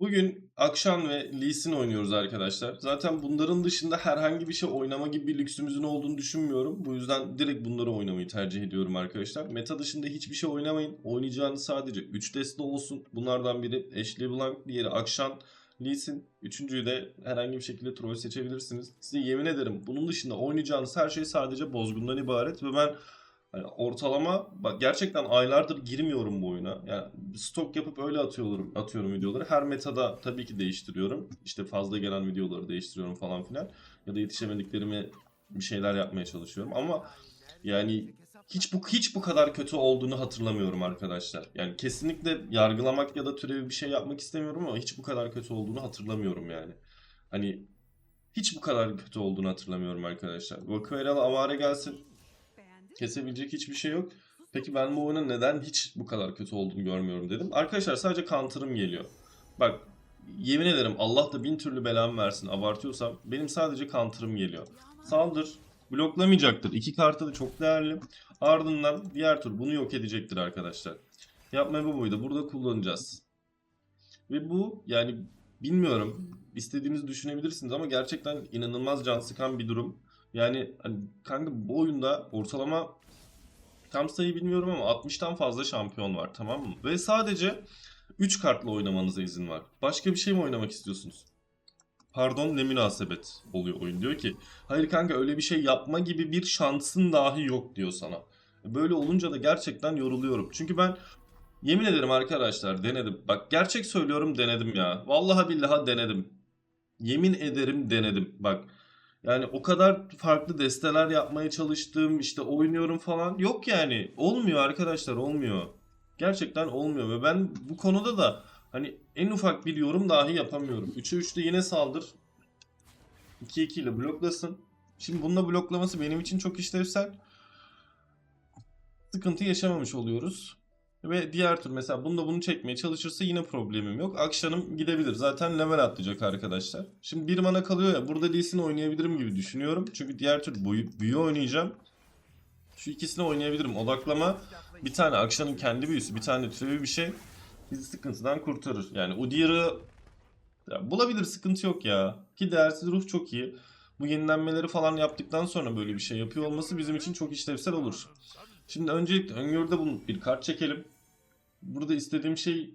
Bugün Akşan ve Lee oynuyoruz arkadaşlar. Zaten bunların dışında herhangi bir şey oynama gibi bir lüksümüzün olduğunu düşünmüyorum. Bu yüzden direkt bunları oynamayı tercih ediyorum arkadaşlar. Meta dışında hiçbir şey oynamayın. Oynayacağınız sadece 3 deste olsun. Bunlardan biri Ashley Blanc, diğeri Akşan, Lee Sin. Üçüncüyü de herhangi bir şekilde troll seçebilirsiniz. Size yemin ederim bunun dışında oynayacağınız her şey sadece bozgundan ibaret ve ben Hani ortalama bak gerçekten aylardır girmiyorum bu oyuna. Yani stok yapıp öyle atıyorum atıyorum videoları. Her metada tabii ki değiştiriyorum. İşte fazla gelen videoları değiştiriyorum falan filan. Ya da yetişemediklerimi bir şeyler yapmaya çalışıyorum ama yani hiç bu hiç bu kadar kötü olduğunu hatırlamıyorum arkadaşlar. Yani kesinlikle yargılamak ya da türevi bir şey yapmak istemiyorum ama hiç bu kadar kötü olduğunu hatırlamıyorum yani. Hani hiç bu kadar kötü olduğunu hatırlamıyorum arkadaşlar. Vakıveralı Amare gelsin. Kesebilecek hiçbir şey yok. Peki ben bu oyunun neden hiç bu kadar kötü olduğunu görmüyorum dedim. Arkadaşlar sadece counter'ım geliyor. Bak yemin ederim Allah da bin türlü belamı versin abartıyorsam benim sadece counter'ım geliyor. Saldır bloklamayacaktır. İki kartı da çok değerli. Ardından diğer tur bunu yok edecektir arkadaşlar. Yapma bu buydu. Burada kullanacağız. Ve bu yani bilmiyorum istediğinizi düşünebilirsiniz ama gerçekten inanılmaz can sıkan bir durum. Yani hani kanka bu oyunda ortalama tam sayı bilmiyorum ama 60'tan fazla şampiyon var tamam mı? Ve sadece 3 kartla oynamanıza izin var. Başka bir şey mi oynamak istiyorsunuz? Pardon ne münasebet oluyor oyun diyor ki. Hayır kanka öyle bir şey yapma gibi bir şansın dahi yok diyor sana. Böyle olunca da gerçekten yoruluyorum. Çünkü ben yemin ederim arkadaşlar denedim. Bak gerçek söylüyorum denedim ya. Vallahi billahi denedim. Yemin ederim denedim. Bak yani o kadar farklı desteler yapmaya çalıştım, işte oynuyorum falan. Yok yani. Olmuyor arkadaşlar, olmuyor. Gerçekten olmuyor ve ben bu konuda da hani en ufak bir yorum dahi yapamıyorum. 3'e 3'te yine saldır. 2-2 ile bloklasın. Şimdi bununla bloklaması benim için çok işlevsel. Sıkıntı yaşamamış oluyoruz. Ve diğer tur mesela bunda bunu çekmeye çalışırsa yine problemim yok. Akşanım gidebilir. Zaten level atlayacak arkadaşlar. Şimdi bir mana kalıyor ya. Burada Lee Sin oynayabilirim gibi düşünüyorum. Çünkü diğer tur büyü, büyü oynayacağım. Şu ikisini oynayabilirim. Odaklama bir tane Akşan'ın kendi büyüsü bir tane türevi bir şey. Bizi sıkıntıdan kurtarır. Yani Udyr'ı ya bulabilir sıkıntı yok ya. Ki değersiz ruh çok iyi. Bu yenilenmeleri falan yaptıktan sonra böyle bir şey yapıyor olması bizim için çok işlevsel olur. Şimdi öncelikle öngörüde bulunup bir kart çekelim. Burada istediğim şey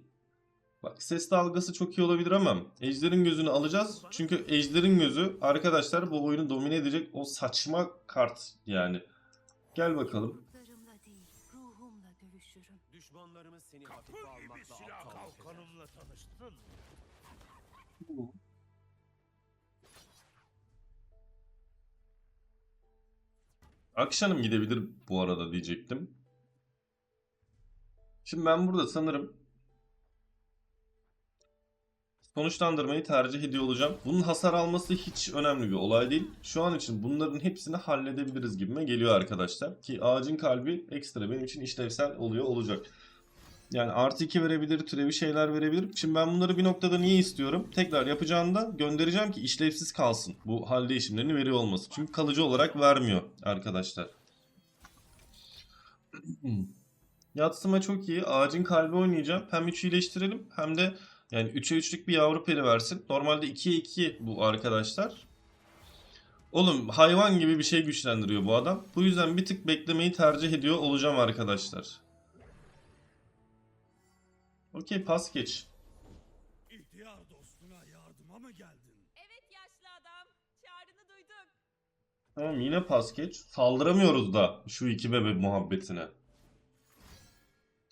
bak ses dalgası çok iyi olabilir ama Ejder'in gözünü alacağız. Çünkü Ejder'in gözü arkadaşlar bu oyunu domine edecek o saçma kart yani. Gel bakalım. Akşanım gidebilir bu arada diyecektim. Şimdi ben burada sanırım sonuçlandırmayı tercih ediyor olacağım. Bunun hasar alması hiç önemli bir olay değil. Şu an için bunların hepsini halledebiliriz gibime geliyor arkadaşlar. Ki ağacın kalbi ekstra benim için işlevsel oluyor olacak. Yani artı 2 verebilir, türevi şeyler verebilir. Şimdi ben bunları bir noktada niye istiyorum? Tekrar yapacağında göndereceğim ki işlevsiz kalsın. Bu hal değişimlerini veriyor olması. Çünkü kalıcı olarak vermiyor arkadaşlar. Yatsıma çok iyi. Ağacın kalbi oynayacağım. Hem 3'ü iyileştirelim hem de yani 3'e 3'lük bir yavru peri versin. Normalde 2'ye 2 bu arkadaşlar. Oğlum hayvan gibi bir şey güçlendiriyor bu adam. Bu yüzden bir tık beklemeyi tercih ediyor olacağım arkadaşlar. Okey pas geç. İhtiyar dostuna yardıma mı geldin? Evet yaşlı adam. Çağrını duyduk. Tamam yine pas geç. Saldıramıyoruz da şu iki bebe muhabbetine.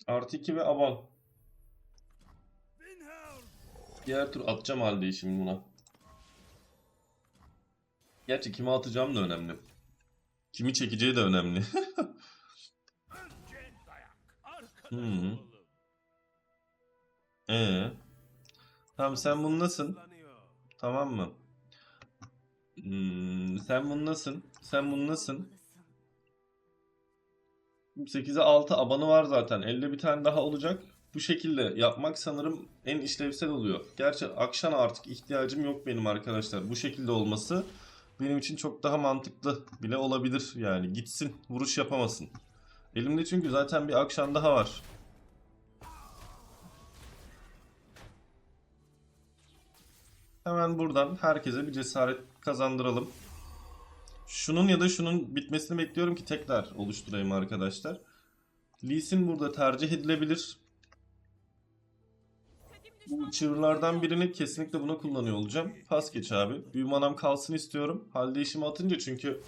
Artı 2 ve. Winher! Diğer tur atacağım halde şimdi buna. Gerçi kime atacağım da önemli. Kimi çekeceği de önemli. Hmm. Ee. Tamam sen. Kullanıyor. Tamam mı? Hmm, sen bunlasın. Sen bunlasın. 8'e 6 abanı var zaten. Elde bir tane daha olacak. Bu şekilde yapmak sanırım en işlevsel oluyor. Gerçi akşam artık ihtiyacım yok benim arkadaşlar. Bu şekilde olması benim için çok daha mantıklı bile olabilir. Yani gitsin vuruş yapamasın. Elimde çünkü zaten bir akşam daha var. Hemen buradan herkese bir cesaret kazandıralım. Şunun ya da şunun bitmesini bekliyorum ki tekrar oluşturayım arkadaşlar. Lee Sin burada tercih edilebilir. Bu çığırlardan birini kesinlikle buna kullanıyor olacağım. Pas geç abi. Büyü manam kalsın istiyorum. Halde işimi atınca çünkü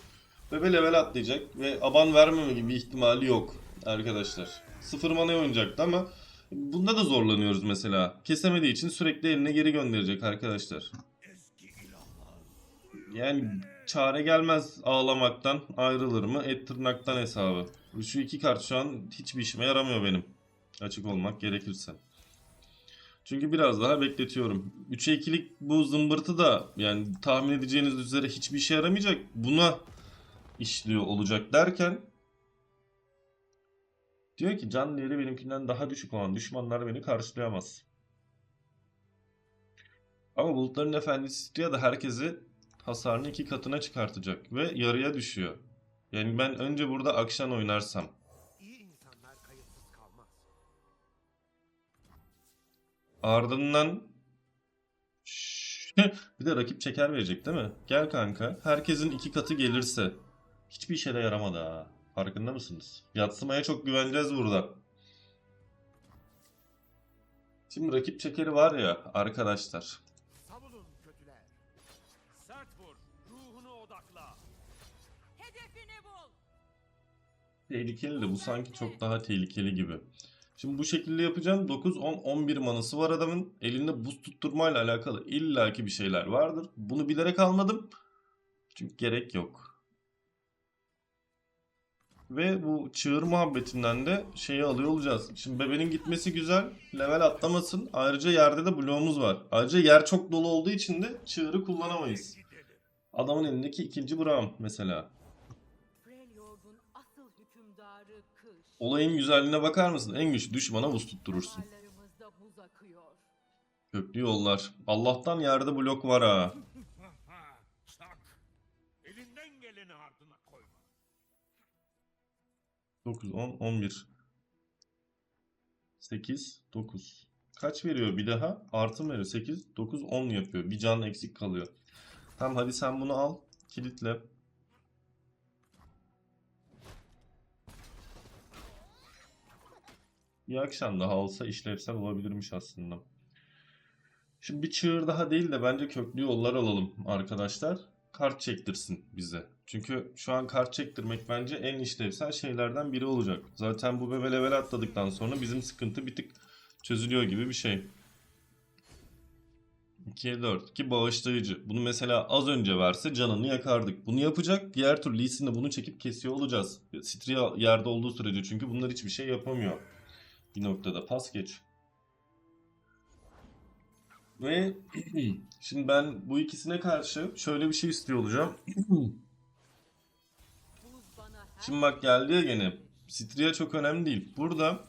bebe level atlayacak ve aban vermeme gibi ihtimali yok arkadaşlar. Sıfır manaya oynayacaktı ama bunda da zorlanıyoruz mesela. Kesemediği için sürekli eline geri gönderecek arkadaşlar. Yani çare gelmez ağlamaktan ayrılır mı et tırnaktan hesabı. Şu iki kart şu an hiçbir işime yaramıyor benim. Açık olmak gerekirse. Çünkü biraz daha bekletiyorum. 3'e 2'lik bu zımbırtı da yani tahmin edeceğiniz üzere hiçbir işe yaramayacak. Buna işliyor olacak derken diyor ki can değeri benimkinden daha düşük olan düşmanlar beni karşılayamaz. Ama Bulutların Efendisi istiyor da herkesi hasarını iki katına çıkartacak ve yarıya düşüyor. Yani ben önce burada Akşan oynarsam İyi insanlar kayıtsız kalmaz. ardından bir de rakip çeker verecek değil mi? Gel kanka. Herkesin iki katı gelirse hiçbir işe de yaramadı ha. Farkında mısınız? Yatsımaya çok güveneceğiz burada. Şimdi rakip çekeri var ya arkadaşlar. Tehlikeli de bu sanki çok daha tehlikeli gibi. Şimdi bu şekilde yapacağım. 9, 10, 11 manası var adamın. Elinde buz tutturmayla alakalı illaki bir şeyler vardır. Bunu bilerek almadım. Çünkü gerek yok. Ve bu çığır muhabbetinden de şeyi alıyor olacağız. Şimdi bebenin gitmesi güzel. Level atlamasın. Ayrıca yerde de bloğumuz var. Ayrıca yer çok dolu olduğu için de çığırı kullanamayız. Adamın elindeki ikinci Braum mesela. Olayın güzelliğine bakar mısın? En güçlü düşmana buz tutturursun. Köklü yollar. Allah'tan yerde blok var ha. Elinden geleni ardına koyma. 9, 10, 11. 8, 9. Kaç veriyor bir daha? Artı mı veriyor? 8, 9, 10 yapıyor. Bir can eksik kalıyor. Tamam hadi sen bunu al. Kilitle. Bir akşam daha olsa işlevsel olabilirmiş aslında. Şimdi bir çığır daha değil de bence köklü yollar alalım arkadaşlar. Kart çektirsin bize. Çünkü şu an kart çektirmek bence en işlevsel şeylerden biri olacak. Zaten bu bebe level atladıktan sonra bizim sıkıntı bir tık çözülüyor gibi bir şey. 2'ye 4. Ki bağışlayıcı. Bunu mesela az önce verse canını yakardık. Bunu yapacak. Diğer türlü Lee Sin'le bunu çekip kesiyor olacağız. Stria yerde olduğu sürece çünkü bunlar hiçbir şey yapamıyor. Bir noktada pas geç. Ve şimdi ben bu ikisine karşı şöyle bir şey istiyor olacağım. Şimdi bak geldi ya gene. Stria çok önemli değil. Burada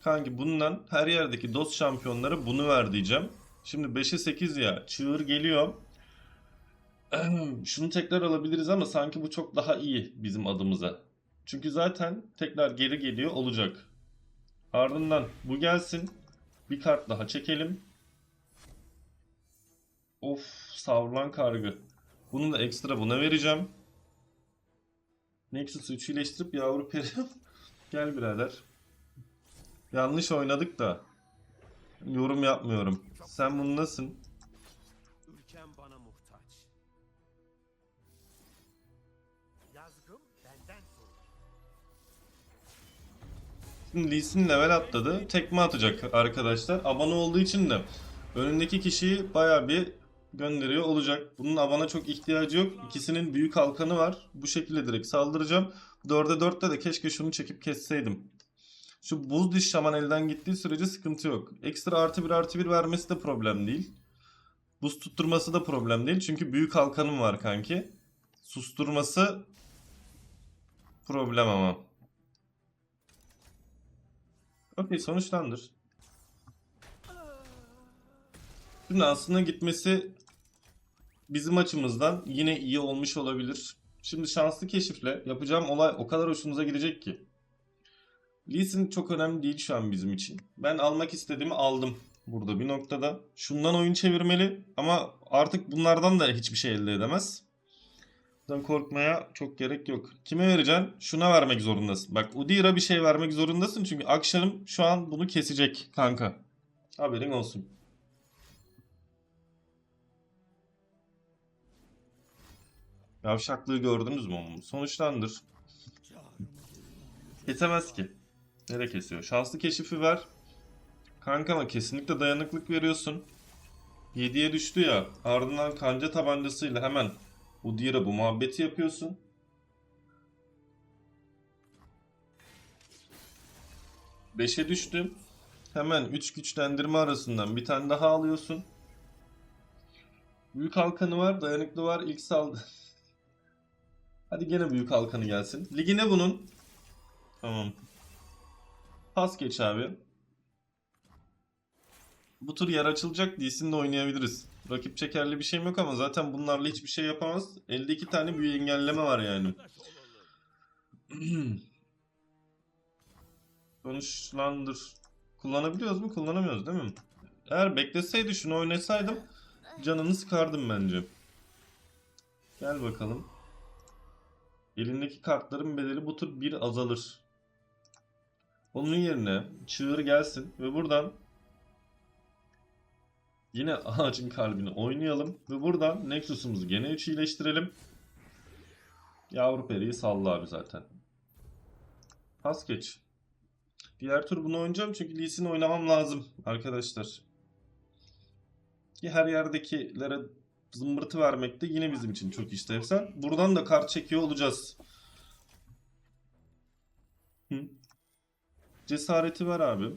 kanki bundan her yerdeki dost şampiyonlara bunu ver diyeceğim. Şimdi 5'e 8 ya. Çığır geliyor. Şunu tekrar alabiliriz ama sanki bu çok daha iyi bizim adımıza. Çünkü zaten tekrar geri geliyor olacak. Ardından bu gelsin. Bir kart daha çekelim. Of savrulan kargı. Bunu da ekstra buna vereceğim. Nexus 3'ü iyileştirip yavru peri. Gel birader. Yanlış oynadık da. Yorum yapmıyorum. Sen bunu nasılsın? Şimdi Lee level atladı. Tekme atacak arkadaşlar. Abone olduğu için de önündeki kişiyi baya bir gönderiyor olacak. Bunun abana çok ihtiyacı yok. İkisinin büyük halkanı var. Bu şekilde direkt saldıracağım. 4'e 4'te de keşke şunu çekip kesseydim. Şu buz diş şaman elden gittiği sürece sıkıntı yok. Ekstra artı bir artı bir vermesi de problem değil. Buz tutturması da problem değil. Çünkü büyük halkanım var kanki. Susturması problem ama. Okey sonuçlandır. Şimdi aslında gitmesi bizim açımızdan yine iyi olmuş olabilir. Şimdi şanslı keşifle yapacağım olay o kadar hoşunuza gidecek ki. Lee Sin çok önemli değil şu an bizim için. Ben almak istediğimi aldım. Burada bir noktada. Şundan oyun çevirmeli ama artık bunlardan da hiçbir şey elde edemez. Bundan korkmaya çok gerek yok. Kime vereceksin? Şuna vermek zorundasın. Bak Udyr'a bir şey vermek zorundasın çünkü Akşan'ım şu an bunu kesecek kanka. Haberin olsun. Yavşaklığı gördünüz mü onun? Sonuçlandır. Kesemez ki. Nereye kesiyor? Şanslı keşifi ver. Kanka ama kesinlikle dayanıklık veriyorsun. 7'ye düştü ya. Ardından kanca tabancasıyla hemen Udyr'a bu muhabbeti yapıyorsun. Beşe düştüm. Hemen 3 güçlendirme arasından bir tane daha alıyorsun. Büyük halkanı var, dayanıklı var. İlk saldı. Hadi gene büyük halkanı gelsin. Ligi ne bunun? Tamam. Pas geç abi. Bu tur yer açılacak. Lee'sinle oynayabiliriz. Rakip çekerli bir şeyim yok ama zaten bunlarla hiçbir şey yapamaz. Elde iki tane büyü engelleme var yani. Sonuçlandır. Kullanabiliyoruz mu? Kullanamıyoruz değil mi? Eğer bekleseydi şunu oynasaydım canını sıkardım bence. Gel bakalım. Elindeki kartların bedeli bu tur bir azalır. Onun yerine çığır gelsin ve buradan yine ağacın kalbini oynayalım ve buradan Nexus'umuzu gene 3 iyileştirelim. Yavru periyi salla abi zaten. Pas geç. Diğer tur bunu oynayacağım çünkü Lee oynamam lazım arkadaşlar. Ki her yerdekilere zımbırtı vermek de yine bizim için çok işlevsel. Buradan da kart çekiyor olacağız. Cesareti ver abi.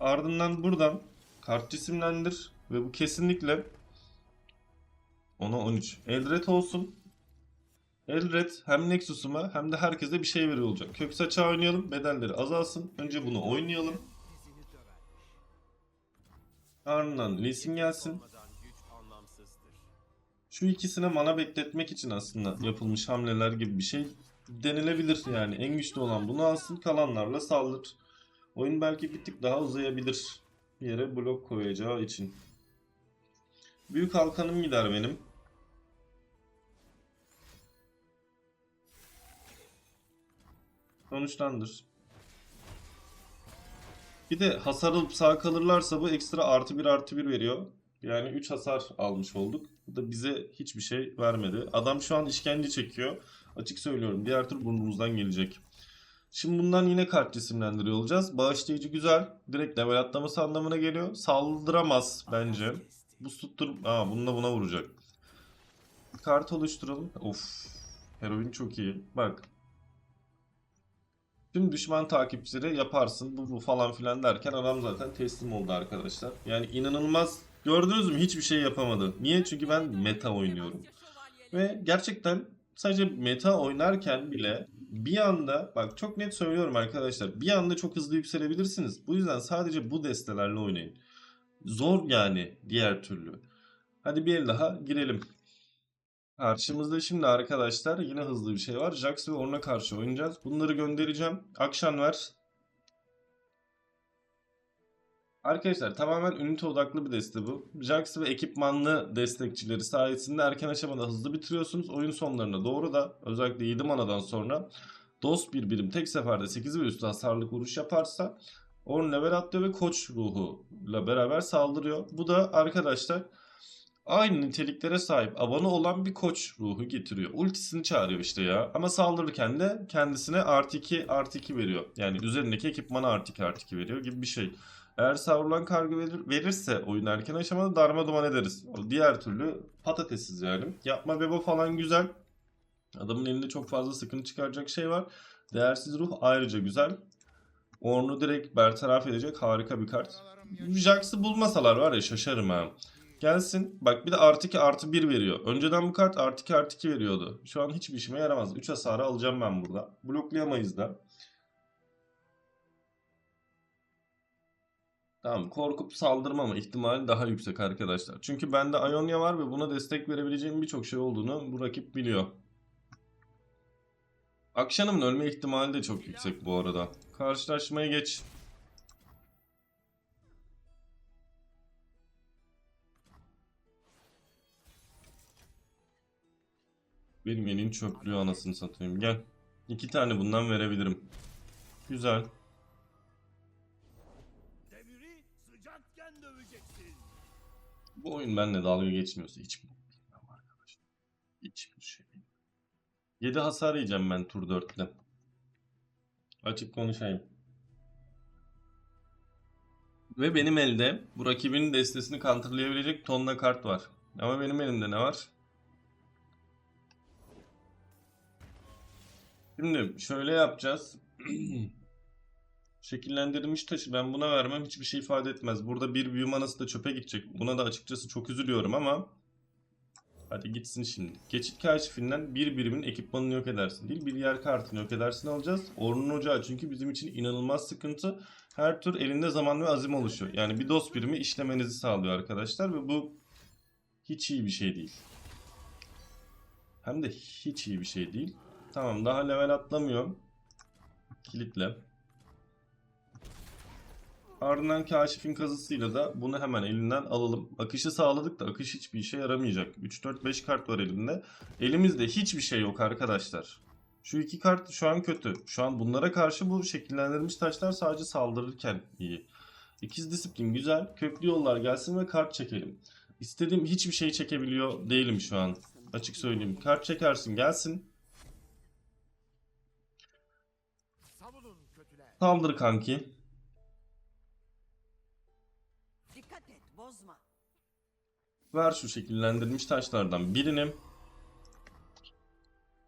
Ardından buradan kart cisimlendir ve bu kesinlikle ona 13. Eldred olsun. Eldred hem Nexus'uma hem de herkese bir şey veriyor olacak. Kök saçağı oynayalım. Bedelleri azalsın. Önce bunu oynayalım. Ardından Lee Sin gelsin. Şu ikisine mana bekletmek için aslında yapılmış hamleler gibi bir şey denilebilir yani. En güçlü olan bunu alsın kalanlarla saldır. Oyun belki bir tık daha uzayabilir. Yere blok koyacağı için. Büyük halkanım gider benim. Sonuçlandır. Bir de hasar alıp sağ kalırlarsa bu ekstra artı bir artı bir veriyor. Yani 3 hasar almış olduk. Bu da bize hiçbir şey vermedi. Adam şu an işkence çekiyor. Açık söylüyorum. Diğer tur burnumuzdan gelecek. Şimdi bundan yine kart cisimlendiriyor olacağız. Bağışlayıcı güzel. Direkt level atlaması anlamına geliyor. Saldıramaz bence. Bu tuttur... Aa bununla buna vuracak. Kart oluşturalım. Of. Heroin çok iyi. Bak. Tüm düşman takipçileri yaparsın bu, bu falan filan derken adam zaten teslim oldu arkadaşlar. Yani inanılmaz. Gördünüz mü hiçbir şey yapamadı. Niye? Çünkü ben meta oynuyorum. Ve gerçekten sadece meta oynarken bile bir anda bak çok net söylüyorum arkadaşlar bir anda çok hızlı yükselebilirsiniz. Bu yüzden sadece bu destelerle oynayın. Zor yani diğer türlü. Hadi bir el daha girelim. Karşımızda şimdi arkadaşlar yine hızlı bir şey var. Jax ve Ornn'a karşı oynayacağız. Bunları göndereceğim. Akşam ver. Arkadaşlar tamamen ünite odaklı bir deste bu. Jax ve ekipmanlı destekçileri sayesinde erken aşamada hızlı bitiriyorsunuz. Oyun sonlarına doğru da özellikle 7 manadan sonra dost bir birim tek seferde 8 ve üstü hasarlık vuruş yaparsa Ornn level atlıyor ve koç ruhuyla beraber saldırıyor. Bu da arkadaşlar aynı niteliklere sahip abone olan bir koç ruhu getiriyor. Ultisini çağırıyor işte ya. Ama saldırırken de kendisine artı 2 artı 2 veriyor. Yani üzerindeki ekipmana artı 2 artı 2 veriyor gibi bir şey. Eğer savrulan kargı verir, verirse oyun erken aşamada darma duman ederiz. O diğer türlü patatesiz yani. Yapma bebo falan güzel. Adamın elinde çok fazla sıkıntı çıkaracak şey var. Değersiz ruh ayrıca güzel. Orn'u direkt bertaraf edecek harika bir kart. Jax'ı bulmasalar var ya şaşarım ha. Gelsin. Bak bir de artı 2 artı 1 veriyor. Önceden bu kart artı 2 artı 2 veriyordu. Şu an hiçbir işime yaramaz. 3 hasarı alacağım ben burada. Bloklayamayız da. Tamam korkup saldırmama ihtimali daha yüksek arkadaşlar. Çünkü bende Ionia var ve buna destek verebileceğim birçok şey olduğunu bu rakip biliyor. Akşamın ölme ihtimali de çok yüksek bu arada. Karşılaşmaya geç. Benim elin çöplüğü anasını satayım. Gel. İki tane bundan verebilirim. Güzel. Bu oyun benimle dalga geçmiyorsa hiç bilmem arkadaşlar. Hiçbir şey bilmem. 7 hasar yiyeceğim ben tur 4'te. Açık konuşayım. Ve benim elde bu rakibin destesini counterlayabilecek tonla kart var. Ama benim elimde ne var? Şimdi şöyle yapacağız. Şekillendirilmiş taşı ben buna vermem hiçbir şey ifade etmez. Burada bir büyü manası da çöpe gidecek. Buna da açıkçası çok üzülüyorum ama Hadi gitsin şimdi. Geçit kaşifinden bir birimin ekipmanını yok edersin değil, bir yer kartını yok edersin alacağız. Ornun ocağı çünkü bizim için inanılmaz sıkıntı. Her tur elinde zaman ve azim oluşuyor. Yani bir dost birimi işlemenizi sağlıyor arkadaşlar ve bu hiç iyi bir şey değil. Hem de hiç iyi bir şey değil. Tamam daha level atlamıyorum. Kilitle. Ardından kaşifin kazısıyla da bunu hemen elinden alalım. Akışı sağladık da akış hiçbir işe yaramayacak. 3, 4, 5 kart var elimde. Elimizde hiçbir şey yok arkadaşlar. Şu iki kart şu an kötü. Şu an bunlara karşı bu şekillendirilmiş taşlar sadece saldırırken iyi. İkiz disiplin güzel. Köklü yollar gelsin ve kart çekelim. İstediğim hiçbir şey çekebiliyor değilim şu an. Açık söyleyeyim. Kart çekersin gelsin. Saldır kanki. Ver şu şekillendirilmiş taşlardan birini.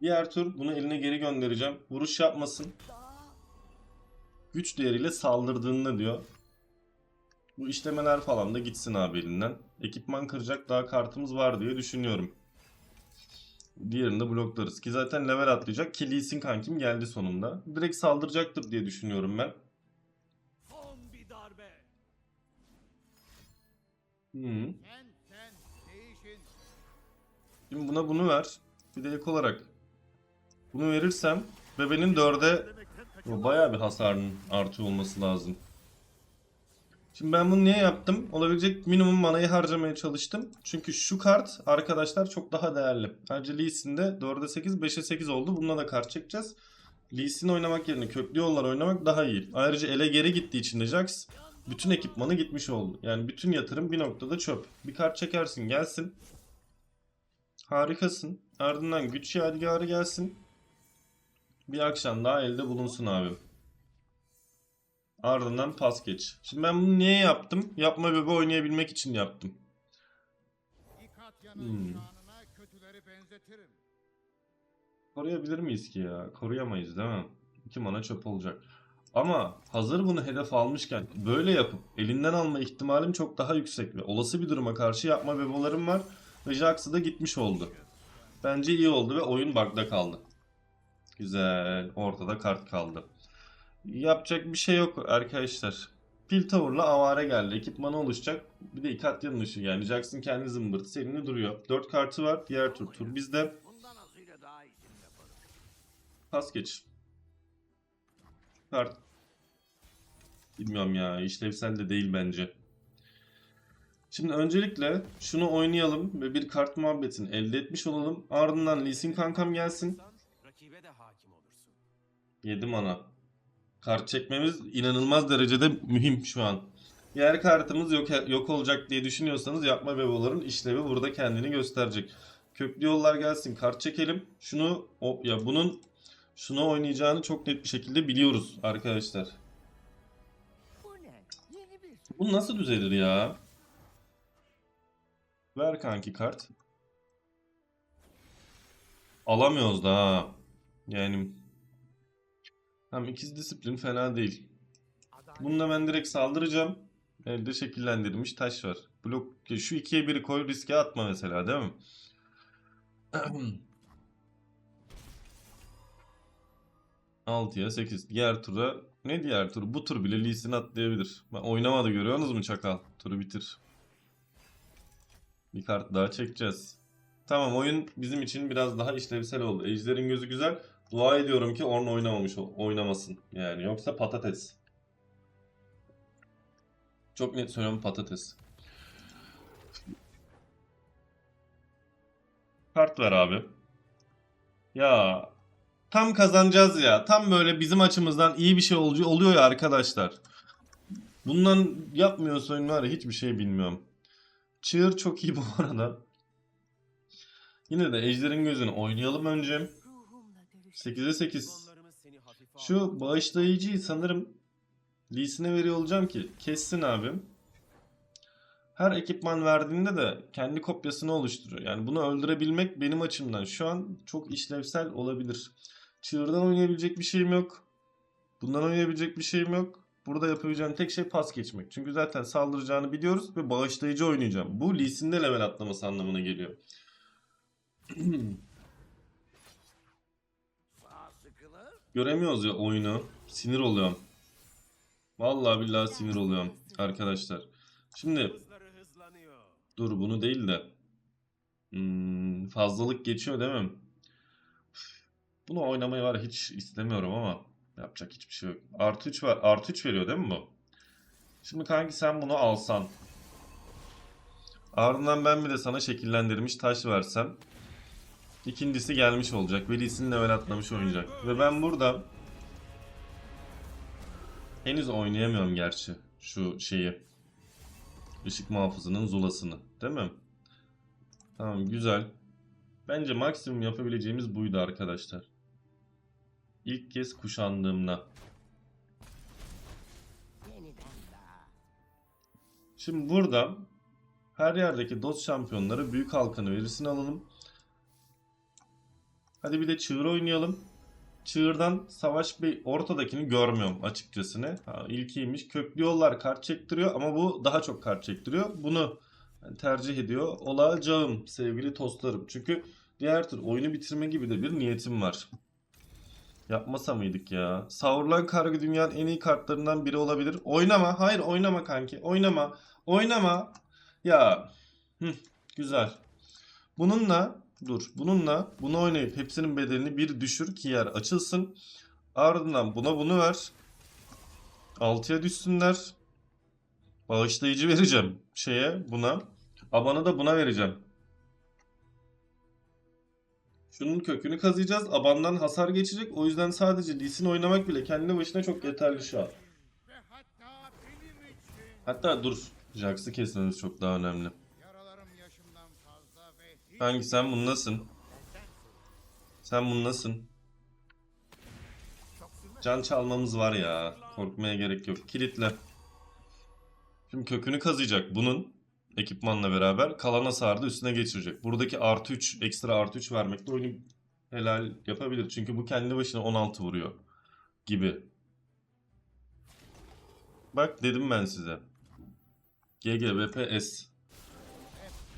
Diğer tur bunu eline geri göndereceğim. Vuruş yapmasın. Güç değeriyle saldırdığında diyor. Bu işlemeler falan da gitsin abi elinden. Ekipman kıracak daha kartımız var diye düşünüyorum. Diğerini de bloklarız. Ki zaten level atlayacak. Ki Lee Sin kankim geldi sonunda. Direkt saldıracaktır diye düşünüyorum ben. Hmm. Şimdi buna bunu ver. Bir de ek olarak bunu verirsem bebenin dörde o bayağı bir hasarının artıyor olması lazım. Şimdi ben bunu niye yaptım? Olabilecek minimum manayı harcamaya çalıştım. Çünkü şu kart arkadaşlar çok daha değerli. Ayrıca Lee Sin'de 4'e 8, 5'e 8 oldu. Bununla da kart çekeceğiz. Lee Sin oynamak yerine köklü yollar oynamak daha iyi. Ayrıca ele geri gittiği için de Jax bütün ekipmanı gitmiş oldu. Yani bütün yatırım bir noktada çöp. Bir kart çekersin gelsin. Harikasın. Ardından güç yadigarı gelsin. Bir akşam daha elde bulunsun abi. Ardından pas geç. Şimdi ben bunu niye yaptım? Yapma bebe oynayabilmek için yaptım. Hmm. Koruyabilir miyiz ki ya? Koruyamayız değil mi? İki mana çöp olacak. Ama hazır bunu hedef almışken böyle yapıp elinden alma ihtimalim çok daha yüksek ve olası bir duruma karşı yapma bebolarım var ve Jax'ı da gitmiş oldu. Bence iyi oldu ve oyun bug'da kaldı. Güzel. Ortada kart kaldı. Yapacak bir şey yok arkadaşlar. Pil Tower'la avare geldi. Ekipmanı oluşacak. Bir de Ikatya'nın ışığı yani. Jackson kendi zımbırtısı elinde duruyor. 4 kartı var. Diğer tur tur bizde. Pas geç. Kart. Bilmiyorum ya. işlevsel de değil bence. Şimdi öncelikle şunu oynayalım ve bir kart muhabbetini elde etmiş olalım. Ardından Lee Sin kankam gelsin. Rakibe de hakim olursun. 7 mana. Kart çekmemiz inanılmaz derecede mühim şu an. Diğer kartımız yok yok olacak diye düşünüyorsanız yapma beboların işlevi burada kendini gösterecek. Köklü yollar gelsin kart çekelim. Şunu o ya bunun şunu oynayacağını çok net bir şekilde biliyoruz arkadaşlar. Bu nasıl düzelir ya? Ver kanki kart. Alamıyoruz da ha. Yani Hem ikiz disiplin fena değil. Bununla ben direkt saldıracağım. Elde şekillendirilmiş taş var. Blok şu ikiye biri koy riske atma mesela değil mi? Altıya 8. Diğer tura ne diğer tur? Bu tur bile Lee Sin atlayabilir. Ben oynamadı görüyorsunuz mu çakal? Turu bitir. Bir kart daha çekeceğiz. Tamam oyun bizim için biraz daha işlevsel oldu. Ejder'in gözü güzel. Dua ediyorum ki Ornn oynamamış oynamasın. Yani yoksa patates. Çok net söylüyorum patates. Kart ver abi. Ya tam kazanacağız ya. Tam böyle bizim açımızdan iyi bir şey oluyor ya arkadaşlar. Bundan yapmıyorsa oyun var ya hiçbir şey bilmiyorum. Çığır çok iyi bu arada. Yine de Ejder'in gözünü oynayalım önce. Ruhumla dövüş. 8'e 8. Düşmanlarımız seni hafife Şu bağışlayıcıyı sanırım Lee'sine veriyor olacağım ki kessin abim. Her ekipman verdiğinde de kendi kopyasını oluşturuyor. Yani bunu öldürebilmek benim açımdan şu an çok işlevsel olabilir. Çığırdan oynayabilecek bir şeyim yok. Bundan oynayabilecek bir şeyim yok. Burada yapabileceğim tek şey pas geçmek. Çünkü zaten saldıracağını biliyoruz ve bağışlayıcı oynayacağım. Bu Lee level atlaması anlamına geliyor. Göremiyoruz ya oyunu. Sinir oluyorum. Vallahi billahi sinir oluyorum arkadaşlar. Şimdi dur bunu değil de Hmm, fazlalık geçiyor değil mi? Bunu oynamayı var hiç istemiyorum ama yapacak hiçbir şey yok. Artı 3 var. Artı 3 veriyor değil mi bu? Şimdi kanki sen bunu alsan. Ardından ben bir de sana şekillendirilmiş taş versem. İkincisi gelmiş olacak. Velisini level atlamış oynayacak. Ve ben burada henüz oynayamıyorum gerçi şu şeyi. Işık muhafızının zulasını. Değil mi? Tamam güzel. Bence maksimum yapabileceğimiz buydu arkadaşlar. İlk kez kuşandığımda. Şimdi burada her yerdeki DOS şampiyonları büyük halkanı verisini alalım. Hadi bir de çığır oynayalım. Çığırdan Savaş Bey ortadakini görmüyorum açıkçası. Ha, ilkiymiş. Köklü yollar kart çektiriyor ama bu daha çok kart çektiriyor. Bunu tercih ediyor olacağım sevgili tostlarım. Çünkü diğer tür oyunu bitirme gibi de bir niyetim var. Yapmasa mıydık ya? Savrulayan kargı dünyanın en iyi kartlarından biri olabilir. Oynama. Hayır oynama kanki. Oynama. Oynama. Ya. Hı, güzel. Bununla dur. Bununla bunu oynayıp hepsinin bedelini bir düşür ki yer açılsın. Ardından buna bunu ver. 6'ya düşsünler. Bağışlayıcı vereceğim şeye buna. Abanı da buna vereceğim. Şunun kökünü kazıyacağız. Abandan hasar geçecek. O yüzden sadece Lee oynamak bile kendi başına çok yeterli şu an. Hatta dur. Jax'ı kesmemiz çok daha önemli. Hangi sen bundasın? Sen bundasın. Can çalmamız var ya. Korkmaya gerek yok. Kilitle. Şimdi kökünü kazıyacak bunun ekipmanla beraber. Kalan hasarı da üstüne geçirecek. Buradaki artı 3, ekstra artı 3 vermekle oyunu helal yapabilir. Çünkü bu kendi başına 16 vuruyor. Gibi. Bak dedim ben size.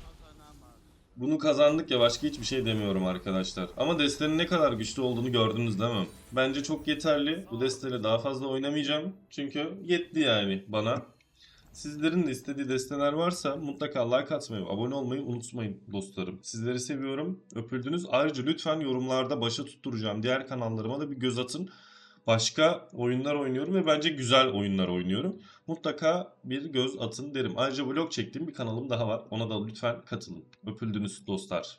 Kazanamaz. Bunu kazandık ya başka hiçbir şey demiyorum arkadaşlar. Ama destenin ne kadar güçlü olduğunu gördünüz değil mi? Bence çok yeterli. Bu desteyle daha fazla oynamayacağım. Çünkü yetti yani bana. Sizlerin de istediği desteler varsa mutlaka like atmayı, abone olmayı unutmayın dostlarım. Sizleri seviyorum. Öpüldünüz. Ayrıca lütfen yorumlarda başa tutturacağım. Diğer kanallarıma da bir göz atın. Başka oyunlar oynuyorum ve bence güzel oyunlar oynuyorum. Mutlaka bir göz atın derim. Ayrıca vlog çektiğim bir kanalım daha var. Ona da lütfen katılın. Öpüldünüz dostlar.